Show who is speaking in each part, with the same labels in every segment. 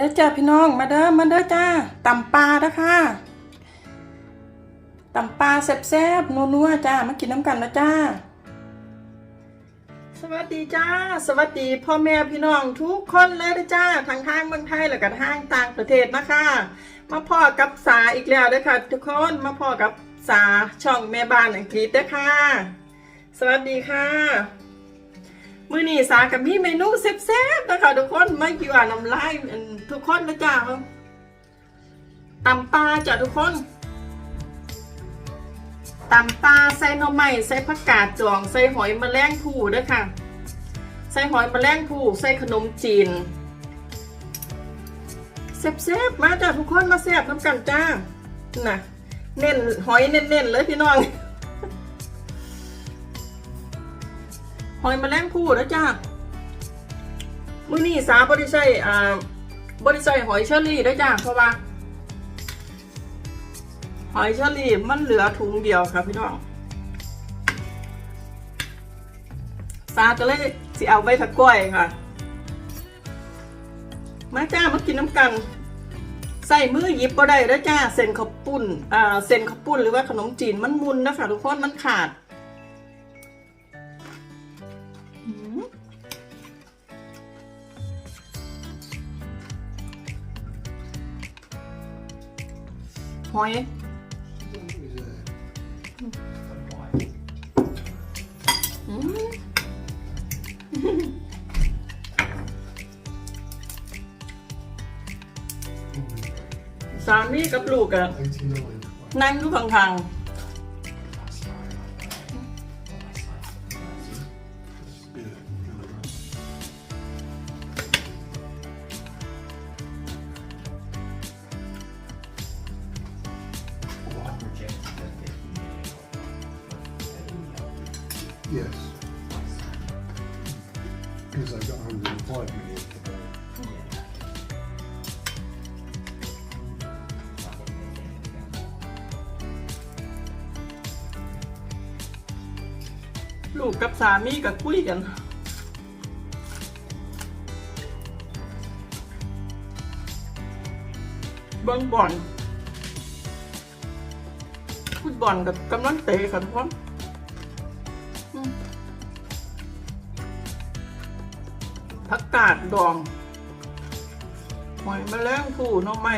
Speaker 1: เด้อจ้าพี่น้องมาเด้อมาเด้อจ้าตำปลาเด้อค่ะตำปลาแซ่บๆนัวๆจ้ามากินน้ำกันนะจ้า สวัสดีจ้า สวัสดีพ่อแม่พี่น้องทุกคนเลยนะจ้าทางทางเมืองไทยและกันทางต่างประเทศนะคะ มาพ่อกับสาอีกแล้วเด้อค่ะ ทุกคนมาพ่อกับสาช่องแม่บ้านอังกฤษเด้อค่ะ สวัสดีค่ะ มื้อนี้สากับมีเมนูแซ่บๆนะคะทุกคนไม่กี่ว่าน้ำลายทุกคนนะจ๊ะตำปลาจ้ะทุกคนตำปลาใส่หน่อไม้ใส่ผักกาดจองใส่หอยแมลงภู่ด้วยค่ะ ใส่หอยแมลงภู่ใส่ขนมจีนแซ่บๆมาจ้ะทุกคนมาแซ่บน้ำกันจ้าน่ะเน้นหอยเน้นๆเลยพี่น้อง หอยแมลงภู่นะจ้ามื้อนี้สาบริใส่อ่าบริใส่หอยเชอรี่นะจ้าเพราะว่า หอยเชอรี่มันเหลือถุงเดียวครับพี่น้องสาก็เลยสิเอาไว้ถักกล้วยค่ะ มาจ้ามากินน้ำกันใส่มือหยิบก็ได้แล้วจ้าเส้นข้าวปุ้นอ่าเส้นข้าวปุ้นหรือว่าขนมจีนมันมุนนะคะทุกคนมันขาด หอยสามีกับลูกอะนั่งอยู่ข้าง
Speaker 2: Yeah. Yes. Because I got 105 million today.
Speaker 1: ๆลูกกับสามีก็คุยกันเบิ้งบอลฟุตบอลกับกำลังเตะค่ะทุกคน ผักกาดดองหอยแมลงภู่น้องไม้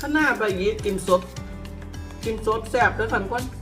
Speaker 1: ข้าหน้าใบยีกินสด กินสดแซ่บด้วยค่ะทุกค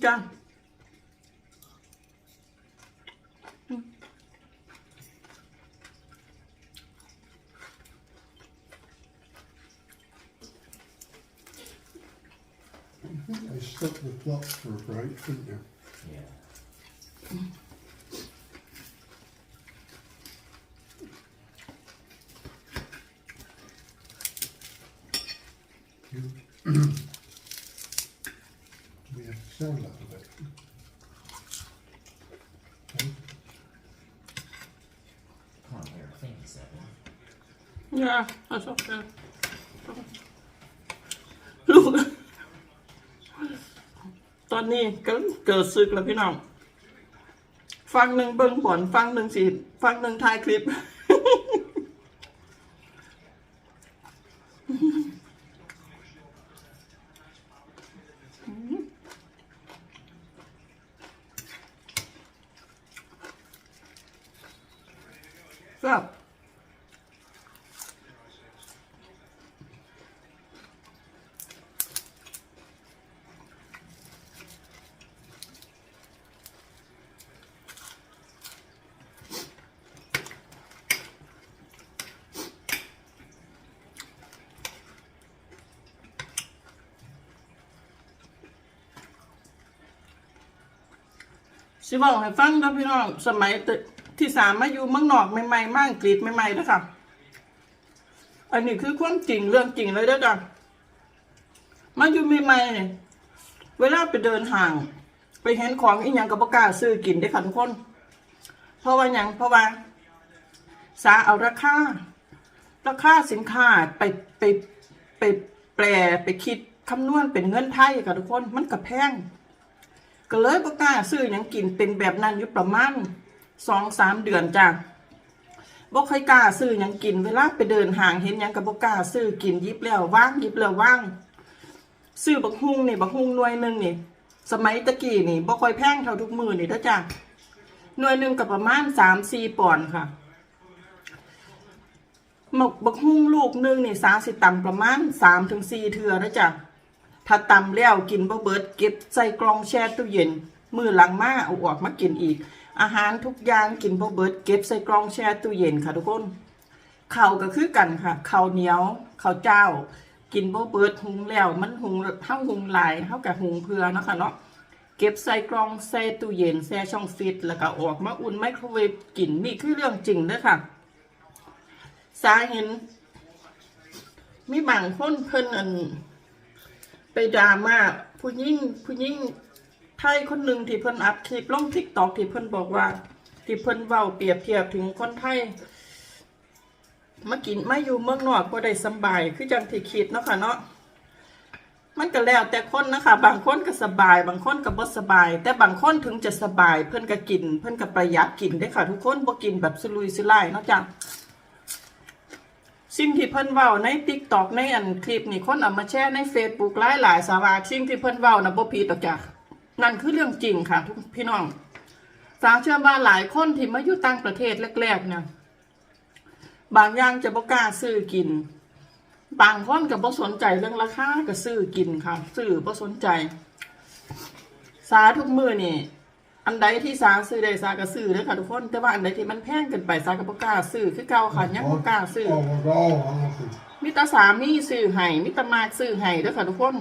Speaker 1: Ja.
Speaker 2: I set the clock for a break, didn't you?
Speaker 3: Yeah. า
Speaker 1: ชอบกันลูกตอนนี้ก็เกิดศึกแล้วพี่น้อง ฟังหนึ่งเบิ้งบอลฟังหนึ่งสีฟังหนึ่งถ่ายคลิป ครับ สิบอกให้ฟังนะพี่น้อง สมัยที่สามมาอยู่เมืองนอกใหม่ๆมากกรีดใหม่ๆนะคะอันนี้คือความจริงเรื่องจริงเลยเด้อจ้ะมาอยู่ใหม่ๆเวลาไปเดินห่าง ไปเห็นของอีหยังกับบกล้าซื้อกินได้ค่ะทุกคน เพราะว่าหยังเพราะว่าสาเอาราคาราคาสินค้าไปไปไปแปลไปคิดคำนวณเป็นเงินไทยค่ะทุกคนมันก็แพง ก็เลยบ่กล้าซื้อหยังกินเป็นแบบนั้นอยู่ประมาณสองสามเดือนจ้ะบ่ค่อยกล้าซื้อหยังกิน เวลาไปเดินห่างเห็นหยังก็บ่กล้าซื้อกินยิบแล้วว่างยิบแล้วว่าง ซื้อบักฮุงนี่บักฮุงหน่วยหนึงนี่ สมัยตะกี้นี่บ่ค่อยแพงเท่าทุกมือนี่เด้อจ้ะหน่วยหนึงก็ประมาณ3-4ปอนด์ค่ะหมกบักฮุงลูกหนึงนี่สาสิต่ำประมาณ3-4เทื่อเด้อจ้ะ ถ้าตำแล้วกินบ่เบิดเก็บใส่กล่องแช่ตู้เย็น มือหลังมาเอาออกมากินอีก อาหารทุกอย่างกินบ่เบิดเก็บใส่กล่องแช่ตู้เย็นค่ะทุกคนข้าวก็คือกันค่ะข้าวเหนียวข้าวเจ้า กินบ่เบิดหุงแล้วมันหุงเฮาหุงหลายเฮาก็หุงเพื่อนะค่ะเนาะเก็บใส่กล่องแช่ตู้เย็นแช่ช่องฟรีซแล้วก็ออกมาอุ่นไมโครเวฟกินนี่คือเรื่องจริงเด้อค่ะสาเห็นมีบางคนเพิ่นอัน ไปดราม่าผู้หญิงผู้หญิงไทยคนหนึ่งที่เพิ่นอัดคลิปลงทิกตอกที่เพิ่นบอกว่า ที่เพิ่นเว้าเปรียบเทียบถึงคนไทยมากินมาอยู่เมืองนอกบ่ได้สบาย คือจังที่คิดเนาะค่ะเนาะมันก็แล้วแต่คนนะคะ บางคนก็สบาย บางคนก็บ่สบาย แต่บางคนถึงจะสบาย เพิ่นก็กิน เพิ่นก็ประหยัดกินได้ค่ะ ทุกคนบ่กินแบบสุรุ่ยสุร่ายเนาะจ้ะ สิ่งที่เพิ่นเว้าใน TikTok ในอันคลิปนี่คนเอามาแชร์ใน Facebook หลายหลายๆสาระสิ่งที่เพิ่นเว้านะบ่ผิดดอกจ้ะนั่นคือเรื่องจริงค่ะทุกพี่น้องสาเชื่อว่าหลายคนที่มาอยู่ต่างประเทศแรกๆเนี่ยบางอย่างจะบ่กล้าซื้อกิน บางคนก็บ่สนใจเรื่องราคาก็ซื้อกินค่ะ ซื้อบ่สนใจ สาทุกมือนี่ อันใดที่สาซื้อได้สาก็ซื้อเด้อค่ะทุกคน แต่ว่าอันใดที่มันแพงเกินไปสาก็บ่กล้าซื้อคือเก่าค่ะยังบ่กล้าซื้อ
Speaker 2: Oh, we're all happy.
Speaker 1: มิตรสามีซื้อให้มิตรมากซื้อให้เด้อค่ะทุกคน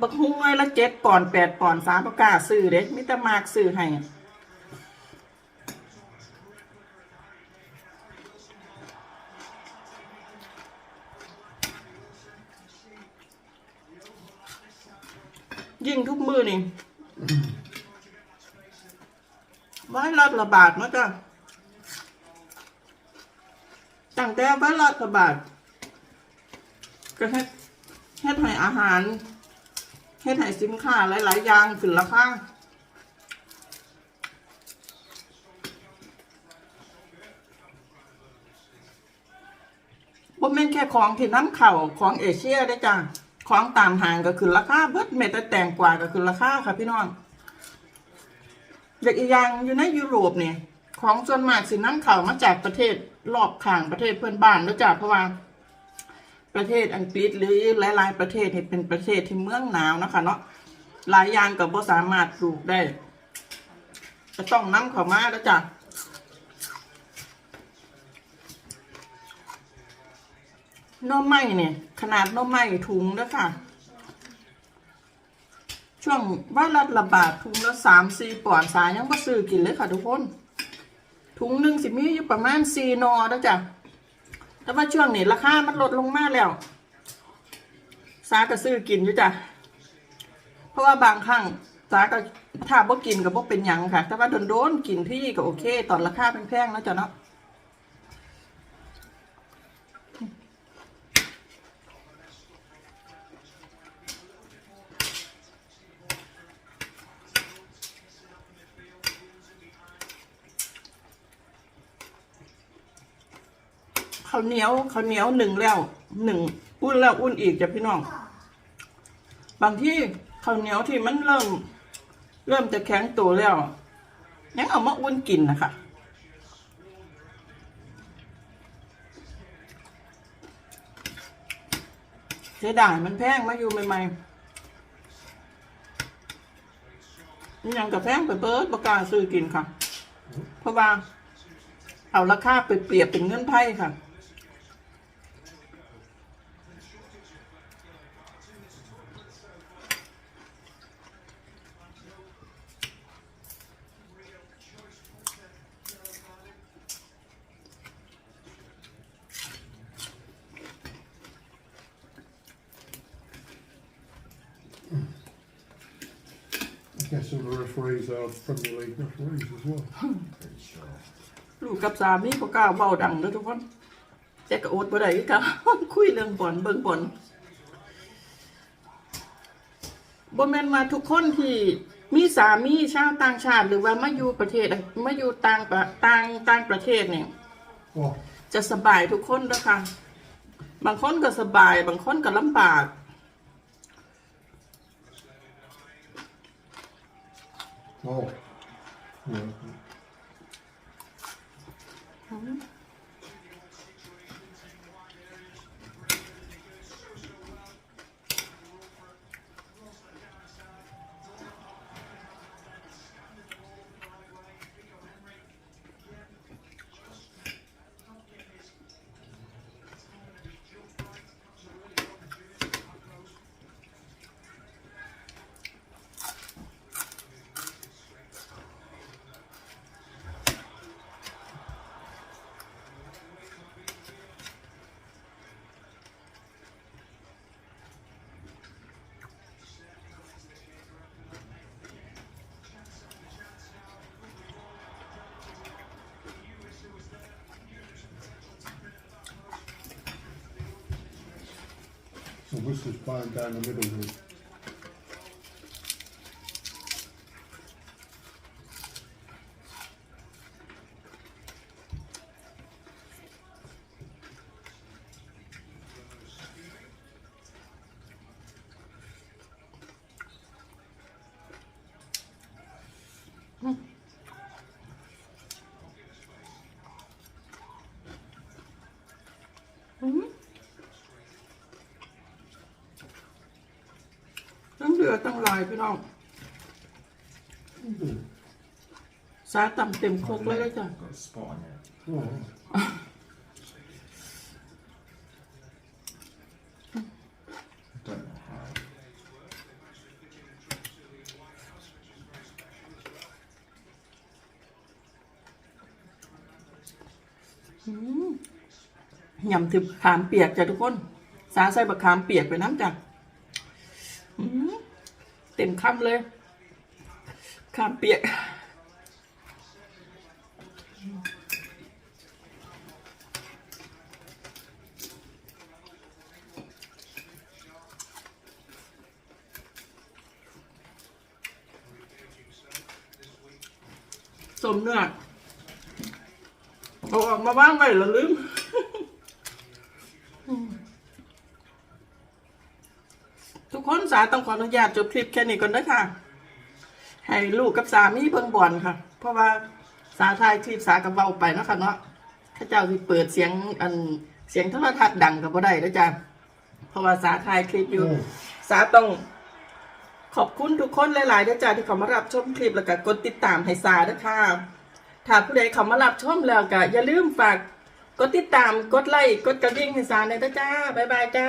Speaker 1: บักฮุ้งไว้ละเจ็ดปอนด์แปดปอนด์สามประกล้าซื้อเด้มิตรมากซื้อให้ยิ่งทุกมือนี่ ไว้ ระบาดเนาะจ้ะตั้งแต่ไว้รัฐบาลก็เฮ็ดเฮ็ดให้อาหารเฮ็ดให้สินค้าหลาย ๆ อย่างขึ้นราคาบ่แม่นแค่ของที่น้ำเข่าของเอเชียได้จ้ะของตามหางก็ขึ้นราคาเบิดเม็ดแต่แตงกว่าก็ขึ้นราคาค่ะพี่น้อง เด็กอีกอย่างอยู่ในยุโรปเนี่ยของส่วนมากสิน้ำเข่ามาจากประเทศรอบข้างประเทศเพื่อนบ้านแล้วจ้ะเพราะว่าประเทศอังกฤษหรือหลาย ๆ ประเทศเนี่ยเป็นประเทศที่เมืองหนาวนะคะเนาะหลายอย่างก็บ่สามารถปลูกได้จะต้องน้ำเข้ามาแล้วจ้ะน้อไม้เนี่ยขนาดน้อไม้ถุงแล้วค่ะ ช่วงว่ารัดระบาดถุงละสามสี่ปอนด์สายยังบ่ซื้อกินเลยค่ะทุกคน ถุงหนึ่งสิมีอยู่ประมาณสี่นอแล้วจ้ะแต่ว่าช่วงนี้ราคามันลดลงมากแล้วสาก็ซื้อกินอยู่จ้ะเพราะว่าบางครั้งสาก็ถ้าบ่กินก็บ่เป็นยังค่ะ แต่ว่าโดนๆกินที่ก็โอเค ตอนราคาแพงๆแล้วจ้ะเนาะ ข้าวเหนียวข้าวเหนียวหนึ่งแล้วหนึ่งอุ่นแล้วอุ่นอีกจ้ะพี่น้อง บางที่ข้าวเหนียวที่มันเริ่ม เริ่มจะแข็งตัวแล้วยังเอามาอุ่นกินนะคะเสียดายมันแพงมาอยู่ใหม่ๆยังกับแพงไปเบิร์ดประกล้าซื้อกินค่ะ เพราะว่าเอาราคาไปเปรียบเป็นเงินไทยค่ะ
Speaker 2: Yes, all the referees are Premier League referees as well.
Speaker 3: Pretty sure.
Speaker 1: ลูกกับสามีบ่กล้าเบาดังเด้อทุกคนแต่ก็อดบ่ได้คือกันคุยเรื่องบอลเบิ่งบอลบ่แม่นว่าทุกคนที่มีสามีชาวต่างชาติหรือว่ามาอยู่ประเทศมาอยู่ต่างประต่างต่างประเทศเนี่ย
Speaker 2: Oh,
Speaker 1: จะสบายทุกคนนะคะบางคนก็สบาย บางคนก็ลำบาก
Speaker 2: 哦。嗯。嗯嗯 Whistles blowing down the middle here.
Speaker 1: อตั้งลายพี่น้องสาต่ำเต็มโคกเลยก็จ้ะ
Speaker 3: Got a spot on it.
Speaker 2: Oh,
Speaker 3: Don't know how.
Speaker 1: ยำถึบขามเปียกจ้ะทุกคน สาใส่บักขามเปียกไปน้ำจ้ะ คำเลยขามเปียกสมเนื้อเอาออกมาบ้างไว้แล้วลืม ทุกคน สาต้องขออนุญาตจบคลิปแค่นี้ก่อนนะคะให้ลูกกับสามีเบิ่งบอลค่ะ เพราะว่าสาทายคลิปสากับเบาไปเนาะคะเนาะข้าเจ้าที่เปิดเสียงอันเสียงโทรทัศน์ดังกับบ่ได้แล้วจ้ะเพราะว่าสาทายคลิปอยู่ สาต้องขอบคุณทุกคนหลายๆด้วยจ้าที่เขามารับชมคลิปแล้วก็กดติดตามให้สาด้วยค่ะถ้าผู้ใดเขามารับชมแล้วก็อย่าลืมฝากกดติดตามกดไลค์กดกระดิ่งให้สาในอยนะจ้าบ๊ายบายจ้า